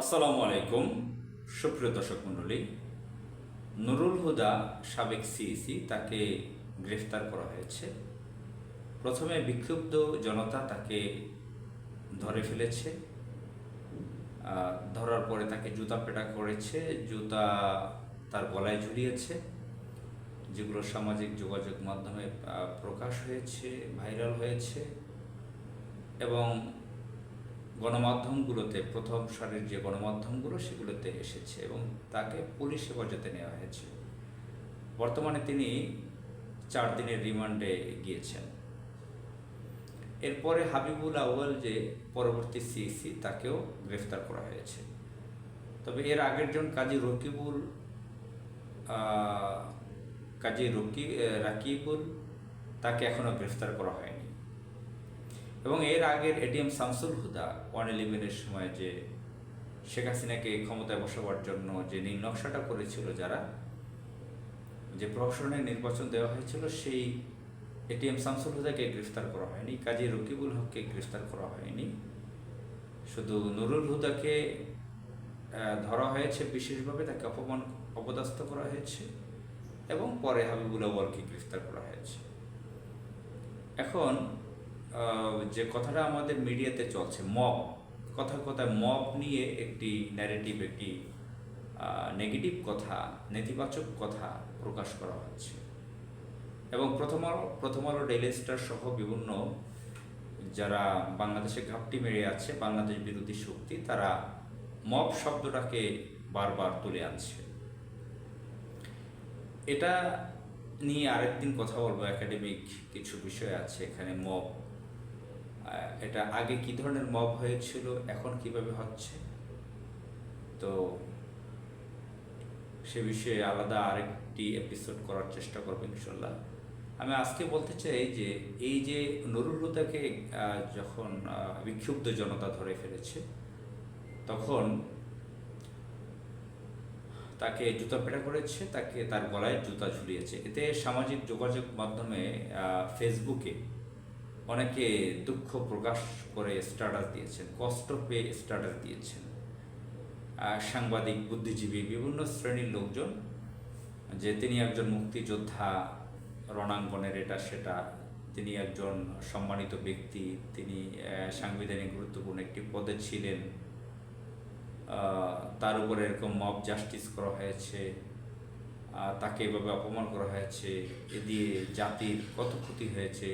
আসসালামু আলাইকুম, সুপ্রিয় দর্শক মণ্ডলী। নুরুল হুদা, সাবেক সিইসি, তাকে গ্রেফতার করা হয়েছে। প্রথমে বিক্ষুব্ধ জনতা তাকে ধরে ফেলেছে। ধরার পরে তাকে জুতা পেটা করেছে, জুতা তার গলায় ঝুলিয়েছে, যেগুলো সামাজিক যোগাযোগ মাধ্যমে প্রকাশ হয়েছে, ভাইরাল হয়েছে এবং গণমাধ্যমগুলোতে, প্রথম সারির যে গণমাধ্যমগুলো সেগুলোতে এসেছে এবং তাকে পুলিশ হেফাজতে নেওয়া হয়েছে। বর্তমানে তিনি চার দিনের রিমান্ডে গিয়েছেন। এরপরে হাবিবুল আউয়াল যে পরবর্তী সিইসি তাকেও গ্রেফতার করা হয়েছে। তবে এর আগের জন কাজী রকিবুল কাজী রকি রাকিবুল, তাকে এখনও গ্রেফতার করা হয়নি। এবং এর আগের এটিএম শামসুল হুদা ওয়ান ইলেভেনের সময় যে শেখ হাসিনাকে ক্ষমতায় বসাবার জন্য যে নকশাটা করেছিল যারা, যে প্রহসনের নির্বাচন দেওয়া হয়েছিল, সেই এটিএম শামসুল হুদাকে গ্রেফতার করা হয়নি, কাজী রকিবুল হককে গ্রেফতার করা হয়নি। শুধু নুরুল হুদাকে ধরা হয়েছে বিশেষভাবে, তাকে অপমান, অপদস্থ করা হয়েছে এবং পরে হাবিবুল আওয়ালকে গ্রেফতার করা হয়েছে। এখন যে কথাটা আমাদের মিডিয়াতে চলছে, মব কথা কথায় মব নিয়ে একটি ন্যারেটিভ একটি নেগেটিভ কথা, নেতিবাচক কথা প্রকাশ করা হচ্ছে। এবং প্রথম আলো প্রথম আলো ডেইলি স্টার সহ বিভিন্ন যারা বাংলাদেশে ঘাপটি মেরে আছে, বাংলাদেশ বিরোধী শক্তি, তারা মব শব্দটাকে বারবার তুলে আনছে। এটা নিয়ে আরেকদিন কথা বলব একাডেমিক কিছু বিষয় আছে এখানে মব এটা আগে কি ধরনের মব হয়েছিল, এখন কীভাবে হচ্ছে? তো সে বিষয়ে আলাদা আরেকটি এপিসোড করার চেষ্টা করব ইনশাল্লাহ আমি আজকে বলতে চাই যে, এই যে নুরুল হুদাকে যখন বিক্ষুব্ধ জনতা ধরে ফেলেছে, তখন তাকে জুতা পেটা করেছে, তাকে তার গলায় জুতা ঝুলিয়েছে। এতে সামাজিক যোগাযোগ মাধ্যমে ফেসবুকে অনেকে দুঃখ প্রকাশ করে স্ট্যাটাস দিয়েছেন, কষ্ট পেয়ে স্ট্যাটাস দিয়েছেন। সাংবাদিক, বুদ্ধিজীবী বিভিন্ন শ্রেণির লোকজন, যে তিনি একজন মুক্তিযোদ্ধা, রণাঙ্গনের এটা সেটা, তিনি একজন সম্মানিত ব্যক্তি, তিনি সাংবিধানিক গুরুত্বপূর্ণ একটি পদে ছিলেন। তার উপরে এরকম মব জাস্টিস করা হয়েছে তাকে এভাবে অপমান করা হয়েছে, এ দিয়ে জাতির কত ক্ষতি হয়েছে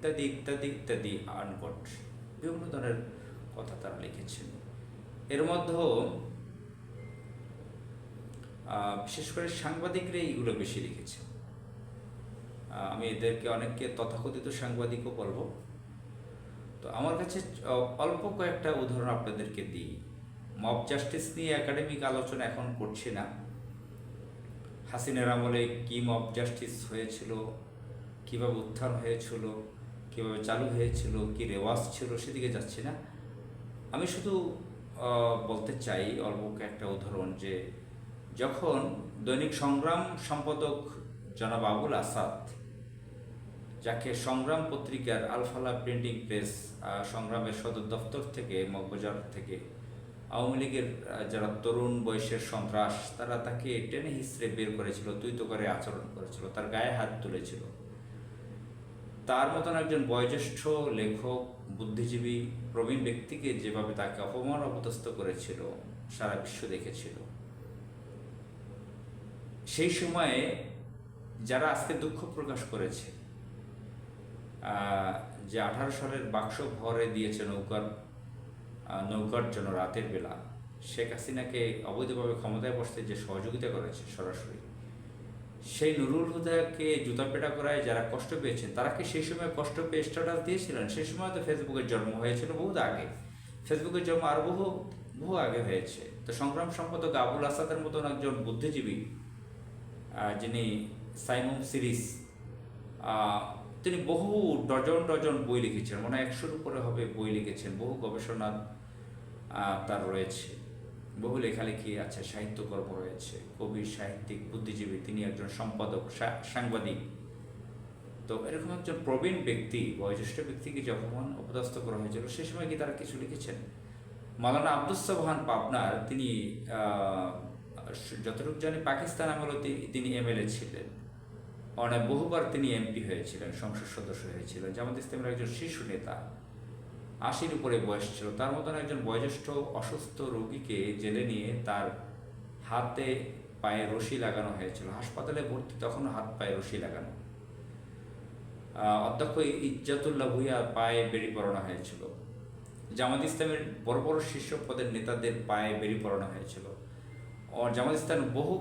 ইত্যাদি ইত্যাদি ইত্যাদি আনকট। বিভিন্ন ধরনের কথা তারা লিখেছেন। এর মধ্যেও বিশেষ করে সাংবাদিকরা এইগুলো বেশি লিখেছে আমি এদেরকে অনেককে তথাকথিত সাংবাদিকও বলব। তো আমার কাছে অল্প কয়েকটা উদাহরণ আপনাদেরকে দিই। মব জাস্টিস নিয়ে একাডেমিক আলোচনা এখন করছি না। হাসিনার আমলে কি মব জাস্টিস হয়েছিল, কীভাবে উত্থান হয়েছিল কীভাবে চালু হয়েছিল, কি রেওয়াজ ছিল সেদিকে যাচ্ছি না। আমি শুধু বলতে চাই অল্প একটা উদাহরণ যে যখন দৈনিক সংগ্রাম সম্পাদক জনাব আবুল আসাদ, যাকে সংগ্রাম পত্রিকার আলফালা প্রিন্টিং প্রেস সংগ্রামের সদর দপ্তর থেকে, মগবাজার থেকে আওয়ামী লীগের যারা তরুণ বয়সের সন্ত্রাস, তারা তাকে টেনে হিসড়ে বের করেছিল তুই তো করে আচরণ করেছিল, তার গায়ে হাত তুলেছিল। তার মতন একজন বয়োজ্যেষ্ঠ লেখক, বুদ্ধিজীবী, প্রবীণ ব্যক্তিকে যেভাবে তাকে অপমান অপদস্থ করেছিল, সারা বিশ্ব দেখেছিল। সেই সময়ে যারা আজকে দুঃখ প্রকাশ করেছে যে আঠারো সালের বাক্স ভরে দিয়েছে নৌকার নৌকার জন্য রাতের বেলা, শেখ হাসিনাকে অবৈধভাবে ক্ষমতায় বসতে যে সহযোগিতা করেছে সরাসরি সেই নুরুল হুদাকে জুতা পেটা করায় যারা কষ্ট পেয়েছেন, তারা কি সেই সময় কষ্ট পেয়ে স্ট্যাটাস দিয়েছিলেন? সেই সময় তো ফেসবুকের জন্ম হয়েছিল বহু আগে। ফেসবুকের জন্ম আর বহু বহু আগে হয়েছে। তো সংগ্রাম সম্পাদক আবুল আসাদের মতন একজন বুদ্ধিজীবী যিনি সাইমুম সিরিজ তিনি বহু ডজন ডজন বই লিখেছেন মানে একশোর উপরে হবে বই লিখেছেন, বহু গবেষণা তার রয়েছে। বহু লেখালেখি আছে, সাহিত্যকর্ম রয়েছে, কবি, সাহিত্যিক, বুদ্ধিজীবী, তিনি একজন সম্পাদক সাংবাদিক। তো এরকম একজন প্রবীণ ব্যক্তি, বয়োজ্যেষ্ঠ ব্যক্তিকে যখন অপদস্থ করা হয়েছিল? সে সময় কি তারা কিছু লিখেছেন? মালানা আব্দুস সাবহান পাবনার তিনি যতটুকু জানি পাকিস্তান আমলে তি- তিনি এমএলএ ছিলেন। অনেক বহুবার তিনি এমপি হয়েছিলেন, সংসদ সদস্য হয়েছিলেন, জামাত ইসলামের একজন শীর্ষ নেতা। আশির উপরে বয়স ছিল। তার মতন একজন বয়োজ্যেষ্ঠ অসুস্থ রোগীকে জেলে নিয়ে তার হাতে পায়ে রশি লাগানো হয়েছিল। হাসপাতালে ভর্তি তখন হাত পায়ে রশি লাগানো। অধ্যক্ষ ইজ্জাতুল্লাহ ভুইয়া পায়ে বেরি পড়ানো হয়েছিল। জামাত ইসলামের বড় বড় শীর্ষ পদের নেতাদের পায়ে বেরি পড়ানো হয়েছিল। জামাত ইসলামের বহু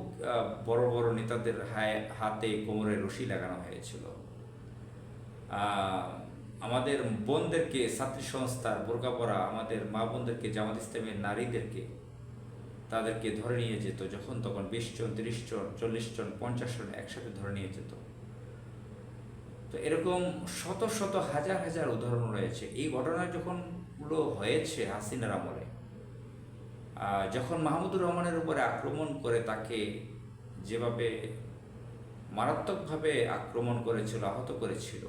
বড় বড় নেতাদের হায়, হাতে কোমরে রশি লাগানো হয়েছিল। আমাদের বোনদেরকে ছাত্রী সংস্থার বোরকা পরা আমাদের মা বোনদেরকে জামাত ইসলামের নারীদেরকে তাদেরকে ধরে নিয়ে যেত, যখন তখন বিশ জন, তিরিশ জন, চল্লিশ জন, পঞ্চাশ জন একসাথে ধরে নিয়ে যেত। তো এরকম শত শত হাজার হাজার উদাহরণ রয়েছে। এই ঘটনা যখনগুলো হয়েছে হাসিনার আমলে যখন মাহমুদুর রহমানের উপরে আক্রমণ করে তাকে যেভাবে মারাত্মকভাবে আক্রমণ করেছিল, আহত করেছিল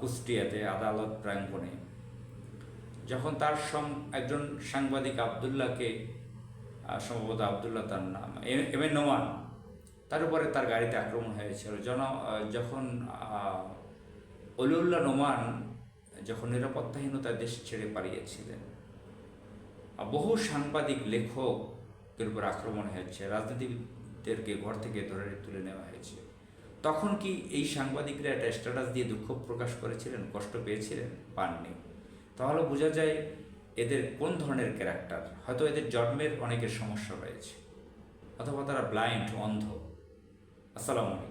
কুষ্টিয়াতে আদালত প্রাঙ্গণে। যখন তার একজন সাংবাদিক আবদুল্লাহকে সম্ভবত আবদুল্লাহ তার নাম, এম- এ নোমান, তার উপরে তার গাড়িতে আক্রমণ হয়েছিল। জন যখন অলিউল্লাহ নোমান যখন নিরাপত্তাহীনতায় দেশ ছেড়ে পালিয়েছিলেন বহু সাংবাদিক লেখকের উপর আক্রমণ হয়েছে। রাজনীতিবিদদেরকে ঘর থেকে ধরে তুলে নেওয়া হয়েছে। তখন কি এই সাংবাদিকরা একটা স্ট্যাটাস দিয়ে দুঃখ প্রকাশ করেছিলেন, কষ্ট পেয়েছিলেন? পাননি। তাহলে বোঝা যায় এদের কোন ধরনের ক্যারেক্টার হয়তো এদের জন্মের অনেকের সমস্যা রয়েছে অথবা তারা ব্লাইন্ড অন্ধ। আসসালামু আলাইকুম।